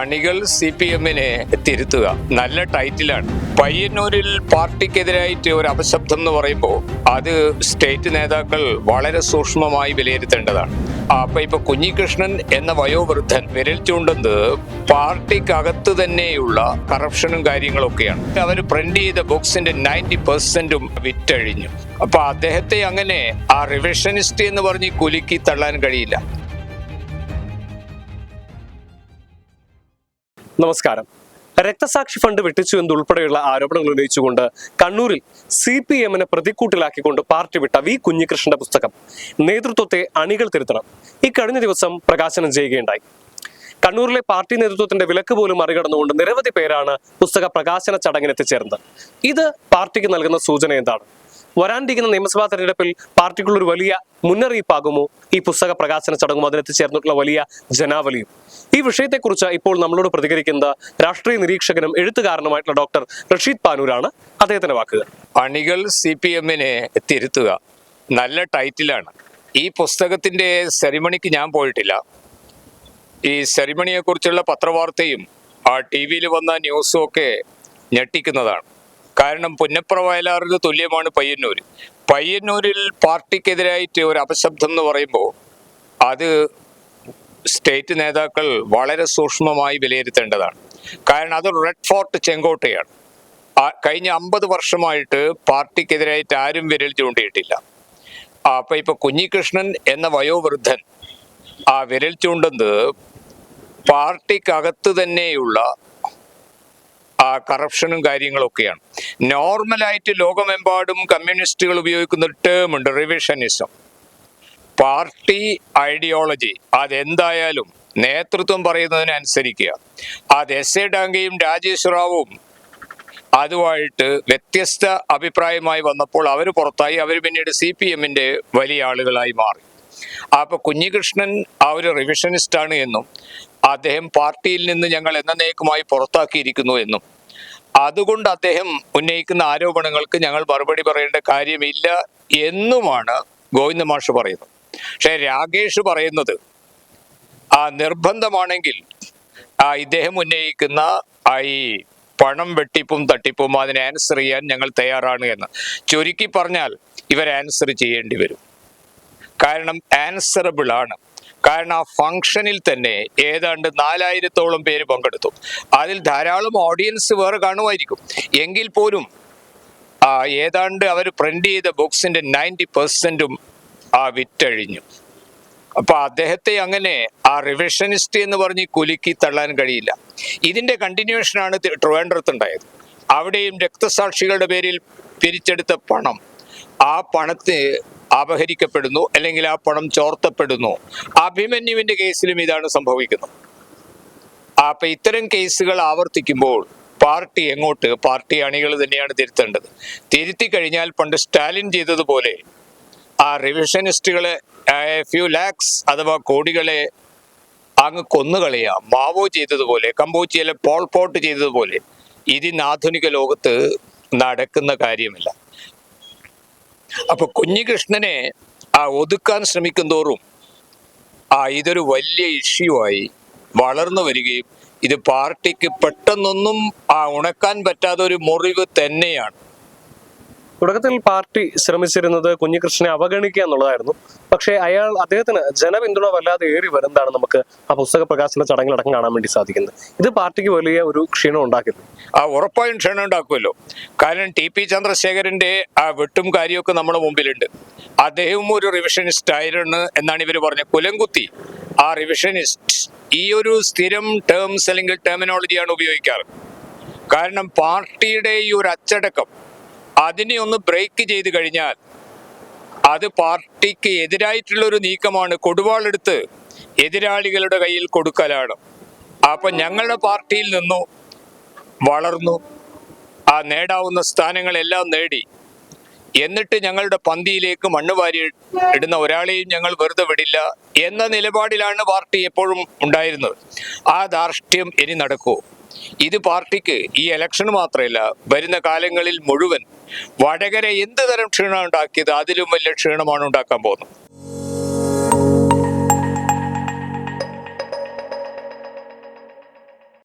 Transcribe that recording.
അണികൾ C P എമ്മിനെ തിരുത്തുക. നല്ല ടൈറ്റിലാണ്. പയ്യന്നൂരിൽ പാർട്ടിക്കെതിരായിട്ട് ഒരു അപശബ്ദം എന്ന് പറയുമ്പോൾ അത് സ്റ്റേറ്റ് നേതാക്കൾ വളരെ സൂക്ഷ്മമായി വിലയിരുത്തേണ്ടതാണ്. അപ്പൊ ഇപ്പൊ കുഞ്ഞികൃഷ്ണൻ എന്ന വയോവൃദ്ധൻ വിരൽ ചൂണ്ടുന്നത് പാർട്ടിക്കകത്ത് തന്നെയുള്ള കറപ്ഷനും കാര്യങ്ങളൊക്കെയാണ്. അവർ പ്രിന്റ് ചെയ്ത ബുക്സിന്റെ നയന്റി പെർസെന്റും വിറ്റഴിഞ്ഞു. അപ്പൊ അദ്ദേഹത്തെ അങ്ങനെ ആ റിവിഷനിസ്റ്റ് എന്ന് പറഞ്ഞ് കുലുക്കി തള്ളാൻ കഴിയില്ല. നമസ്കാരം. രക്തസാക്ഷി ഫണ്ട് വെട്ടിച്ചു എന്നുൾപ്പെടെയുള്ള ആരോപണങ്ങൾ ഉന്നയിച്ചുകൊണ്ട് കണ്ണൂരിൽ സി പി എമ്മിനെ പ്രതിക്കൂട്ടിലാക്കിക്കൊണ്ട് പാർട്ടി വിട്ട വി കുഞ്ഞികൃഷ്ണന്റെ പുസ്തകം. നേതൃത്വത്തെ അണികൾ തിരുത്തണം. കഴിഞ്ഞ ദിവസം പ്രകാശനം ചെയ്യുകയുണ്ടായി. കണ്ണൂരിലെ പാർട്ടി നേതൃത്വത്തിന്റെ വിലക്ക് പോലും മറികടന്നുകൊണ്ട് നിരവധി പേരാണ് പുസ്തക പ്രകാശന ചടങ്ങിന് എത്തിച്ചേർന്നത്. ഇത് പാർട്ടിക്ക് നൽകുന്ന സൂചന എന്താണ്? വരാനിരിക്കുന്ന നിയമസഭാ തെരഞ്ഞെടുപ്പിൽ പാർട്ടിക്കുള്ളൊരു വലിയ മുന്നറിയിപ്പാകുമോ? ഈ പുസ്തക പ്രകാശന ചടങ്ങും അതിനെത്തിച്ചേർന്നിട്ടുള്ള വലിയ ജനാവലിയും. ഈ വിഷയത്തെക്കുറിച്ച് ഇപ്പോൾ നമ്മളോട് പ്രതികരിക്കുന്ന രാഷ്ട്രീയ നിരീക്ഷകനും എഴുത്തുകാരനുമായിട്ടുള്ള ഡോക്ടർ റഷീദ് പാനൂരാണ്. അദ്ദേഹത്തിന്റെ വാക്കുകൾ അണികൾ സി പി എമ്മിനെ തിരുത്തുക നല്ല ടൈറ്റിലാണ്. ഈ പുസ്തകത്തിന്റെ സെറിമണിക്ക് ഞാൻ പോയിട്ടില്ല. ഈ സെറിമണിയെ കുറിച്ചുള്ള പത്രവാർത്തയും ആ ടി വിയിൽ വന്ന ന്യൂസും ഒക്കെ ഞെട്ടിക്കുന്നതാണ്. കാരണം പുന്നപ്ര വയലാറിന് തുല്യമാണ് പയ്യന്നൂർ പയ്യന്നൂരിൽ പാർട്ടിക്കെതിരായിട്ട് ഒരു അപശബ്ദം എന്ന് പറയുമ്പോൾ അത് സ്റ്റേറ്റ് നേതാക്കൾ വളരെ സൂക്ഷ്മമായി വിലയിരുത്തേണ്ടതാണ്. കാരണം അത് റെഡ് ഫോർട്ട് ചെങ്കോട്ടയാണ്. കഴിഞ്ഞ അമ്പത് വർഷമായിട്ട് പാർട്ടിക്കെതിരായിട്ട് ആരും വിരൽ ചൂണ്ടിയിട്ടില്ല. അപ്പൊ ഇപ്പൊ കുഞ്ഞികൃഷ്ണൻ എന്ന വയോവൃദ്ധൻ ആ വിരൽ ചൂണ്ടുന്നത് പാർട്ടിക്കകത്ത് തന്നെയുള്ള കറപ്ഷനും കാര്യങ്ങളൊക്കെയാണ്. നോർമലായിട്ട് ലോകമെമ്പാടും കമ്മ്യൂണിസ്റ്റുകൾ ഉപയോഗിക്കുന്ന ടേം ഉണ്ട് റിവിഷനിസം പാർട്ടി ഐഡിയോളജി അതെന്തായാലും നേതൃത്വം പറയുന്നതിനനുസരിക്കുക. അത് എസ് എ ഡാങ്കയും രാജേഷ് റാവും അതുമായിട്ട് വ്യത്യസ്ത അഭിപ്രായമായി വന്നപ്പോൾ അവർ പുറത്തായി അവർ പിന്നീട് സി പി എമ്മിന്റെ വലിയ ആളുകളായി മാറി. അപ്പൊ കുഞ്ഞികൃഷ്ണൻ ആ ഒരു റിവിഷനിസ്റ്റ് ആണ് എന്നും അദ്ദേഹം പാർട്ടിയിൽ നിന്ന് ഞങ്ങൾ എന്നേക്കുമായി പുറത്താക്കിയിരിക്കുന്നു എന്നും. അതുകൊണ്ട് അദ്ദേഹം ഉന്നയിക്കുന്ന ആരോപണങ്ങൾക്ക് ഞങ്ങൾ മറുപടി പറയേണ്ട കാര്യമില്ല എന്നുമാണ് ഗോവിന്ദ മാഷ് പറയുന്നത്. പക്ഷെ രാകേഷ് പറയുന്നത് ആ നിർബന്ധമാണെങ്കിൽ ആ ഇദ്ദേഹം ഉന്നയിക്കുന്ന ആ ഈ പണം വെട്ടിപ്പും തട്ടിപ്പും അതിനെ ആൻസർ ചെയ്യാൻ ഞങ്ങൾ തയ്യാറാണ് എന്ന്. ചുരുക്കി പറഞ്ഞാൽ ഇവർ ആൻസർ ചെയ്യേണ്ടി വരും. കാരണം ആൻസറബിൾ ആണ്. കാരണം ആ ഫംഗ്ഷനിൽ തന്നെ ഏതാണ്ട് നാലായിരത്തോളം പേര് പങ്കെടുത്തു. അതിൽ ധാരാളം ഓഡിയൻസ് വേറെ കാണുമായിരിക്കും. എങ്കിൽ പോലും ഏതാണ്ട് അവർ പ്രിന്റ് ചെയ്ത ബുക്സിന്റെ നയന്റി പെർസെന്റും ആ വിറ്റഴിഞ്ഞു. അപ്പൊ അദ്ദേഹത്തെ അങ്ങനെ ആ റിവിഷനിസ്റ്റ് എന്ന് പറഞ്ഞ് കുലുക്കി തള്ളാൻ കഴിയില്ല. ഇതിന്റെ കണ്ടിന്യൂഷനാണ് ട്രിവാൻഡ്രത്ത് ഉണ്ടായത്. അവിടെയും രക്തസാക്ഷികളുടെ പേരിൽ പിരിച്ചെടുത്ത പണം ആ പണത്തെ അപഹരിക്കപ്പെടുന്നു അല്ലെങ്കിൽ ആ പണം ചോർത്തപ്പെടുന്നു. അഭിമന്യുവിന്റെ കേസിലും ഇതാണ് സംഭവിക്കുന്നത്. അപ്പൊ ഇത്തരം കേസുകൾ ആവർത്തിക്കുമ്പോൾ പാർട്ടി എങ്ങോട്ട് പാർട്ടി അണികൾ തന്നെയാണ് തിരുത്തേണ്ടത്. തിരുത്തി കഴിഞ്ഞാൽ പണ്ട് സ്റ്റാലിൻ ചെയ്തതുപോലെ ആ റിവിഷനിസ്റ്റുകളെ ഫ്യൂ ലാക്സ് അഥവാ കോടികളെ അങ്ങ് കൊന്നുകളയാ. മാവോ ചെയ്തതുപോലെ കമ്പോച്ചിയിലെ പോൾ പോട്ട് ചെയ്തതുപോലെ ഇതിന് ആധുനിക ലോകത്ത് നടക്കുന്ന കാര്യമില്ല. അപ്പൊ കുഞ്ഞികൃഷ്ണനെ ആ ഒതുക്കാൻ ശ്രമിക്കും തോറും ആ ഇതൊരു വലിയ ഇഷ്യൂ ആയി വളർന്നു വരികയും ഇത് പാർട്ടിക്ക് പെട്ടെന്നൊന്നും ആ ഉണക്കാൻ പറ്റാത്ത ഒരു മുറിവ് തന്നെയാണ്. തുടക്കത്തിൽ പാർട്ടി ശ്രമിച്ചിരുന്നത് കുഞ്ഞികൃഷ്ണനെ അവഗണിക്കുക എന്നുള്ളതായിരുന്നു. പക്ഷേ അയാൾ അദ്ദേഹത്തിന് ജനപിന്തുണ വല്ലാതെ ഏറി വരുന്നതാണ് നമുക്ക് ആ പുസ്തക പ്രകാശന ചടങ്ങിലടക്കം കാണാൻ വേണ്ടി സാധിക്കുന്നത്. ഇത് പാർട്ടിക്ക് വലിയ ഒരു ക്ഷീണം ഉണ്ടാക്കില്ല ആ ഉറപ്പായും ക്ഷീണം ഉണ്ടാക്കുമല്ലോ. കാരണം ടി പി ചന്ദ്രശേഖരന്റെ ആ വെട്ടും കാര്യമൊക്കെ നമ്മുടെ മുമ്പിലുണ്ട്. അദ്ദേഹവും ഒരു റിവിഷനിസ്റ്റ് ആയിരുന്നു എന്നാണ് ഇവർ പറഞ്ഞത്. കുലംകുത്തി ആ റിവിഷനിസ്റ്റ് ഈ ഒരു സ്ഥിരം ടേംസ് അല്ലെങ്കിൽ ടെർമിനോളജിയാണ് ഉപയോഗിക്കാറ്. കാരണം പാർട്ടിയുടെ ഈ ഒരു അച്ചടക്കം അതിനെ ഒന്ന് ബ്രേക്ക് ചെയ്ത് കഴിഞ്ഞാൽ അത് പാർട്ടിക്ക് എതിരായിട്ടുള്ള ഒരു നീക്കമാണ് കൊടുവാളെടുത്ത് എതിരാളികളുടെ കയ്യിൽ കൊടുക്കലാണ്. അപ്പൊ ഞങ്ങളുടെ പാർട്ടിയിൽ നിന്നു വളർന്നു. ആ നേടാവുന്ന സ്ഥാനങ്ങളെല്ലാം നേടി. എന്നിട്ട് ഞങ്ങളുടെ പന്തിയിലേക്ക് മണ്ണ് വാരി ഇടുന്ന ഒരാളെയും ഞങ്ങൾ വെറുതെ വിടില്ല എന്ന നിലപാടിലാണ് പാർട്ടി എപ്പോഴും ഉണ്ടായിരുന്നത്. ആ ധാർഷ്ട്യം ഇനി നടക്കൂ. ഇത് പാർട്ടിക്ക് ഈ ഇലക്ഷൻ മാത്രമല്ല വരുന്ന കാലങ്ങളിൽ മുഴുവൻ വടകര എന്ത് തരം ക്ഷീണം ഉണ്ടാക്കിയത് അതിലും വലിയ ക്ഷീണമാണ് ഉണ്ടാക്കാൻ പോകുന്നത്.